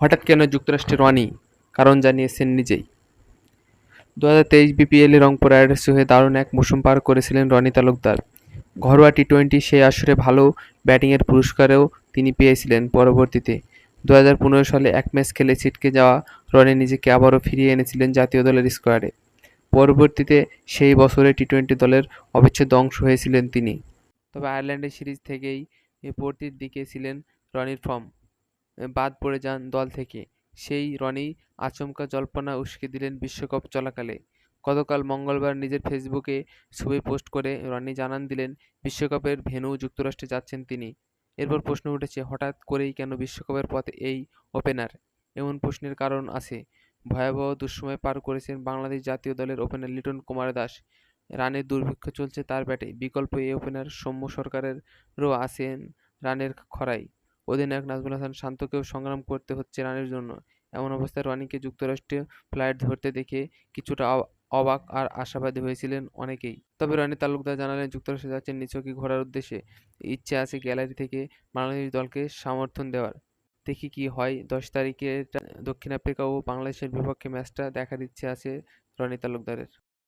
হঠাৎ কেন যুক্তরাষ্ট্রে রনি? কারণ জানিয়েছেন নিজেই। দু হাজার তেইশ বিপিএলে রংপুর রাইডার্স হয়ে দারুণ এক মৌসুম পার করেছিলেন রনি তালুকদার। ঘরোয়া টি টোয়েন্টি সেই আসরে ভালো ব্যাটিংয়ের পুরস্কারেও তিনি পেয়েছিলেন পরবর্তীতে। দু হাজার পনেরো সালে এক ম্যাচ খেলে ছিটকে যাওয়া রনি নিজেকে আবারও ফিরিয়ে এনেছিলেন জাতীয় দলের স্কোয়াডে। পরবর্তীতে সেই বছরে টি টোয়েন্টি দলের অবিচ্ছেদ্য অংশ হয়েছিলেন তিনি। তবে আয়ারল্যান্ডের সিরিজ থেকেই পরটির দিকে ছিলেন রনির ফর্ম। বাদ পড়ে যান দল থেকে। সেই রনি আচমকা জল্পনা উস্কে দিলেন বিশ্বকাপ চলাকালে। গতকাল মঙ্গলবার নিজের ফেসবুকে ছবি পোস্ট করে রনি জানান দিলেন, বিশ্বকাপের ভেনু যুক্তরাষ্ট্রে যাচ্ছেন তিনি। এরপর প্রশ্ন উঠেছে, হঠাৎ করেই কেন বিশ্বকাপের পথে এই ওপেনার? এমন প্রশ্নের কারণ আছে। ভয়াবহ দুঃসময় পার করেছেন বাংলাদেশ জাতীয় দলের ওপেনার লিটন কুমার দাস। রানের দুর্ভিক্ষ চলছে তার ব্যাটে, বিকল্প এই ওপেনার সৌম্য সরকারেরও আছেন রানের খরায়। অধিনায়ক নাজমুল হাসান শান্তকেও সংগ্রাম করতে হচ্ছে রানের জন্য। এমন অবস্থায় রনিকে যুক্তরাষ্ট্রে ফ্লাইট ধরতে দেখে কিছুটা অবাক আর আশাবাদী হয়েছিলেন অনেকেই। তবে রনি তালুকদার জানালেন, যুক্তরাষ্ট্রে যাচ্ছেন নিছকই ঘোরার উদ্দেশ্যে। ইচ্ছে আছে গ্যালারি থেকে বাংলাদেশ দলকে সমর্থন দেওয়ার। দেখি কি হয়, দশ তারিখে দক্ষিণ আফ্রিকা ও বাংলাদেশের বিপক্ষে ম্যাচটা দেখার ইচ্ছে আছে রনি তালুকদারের।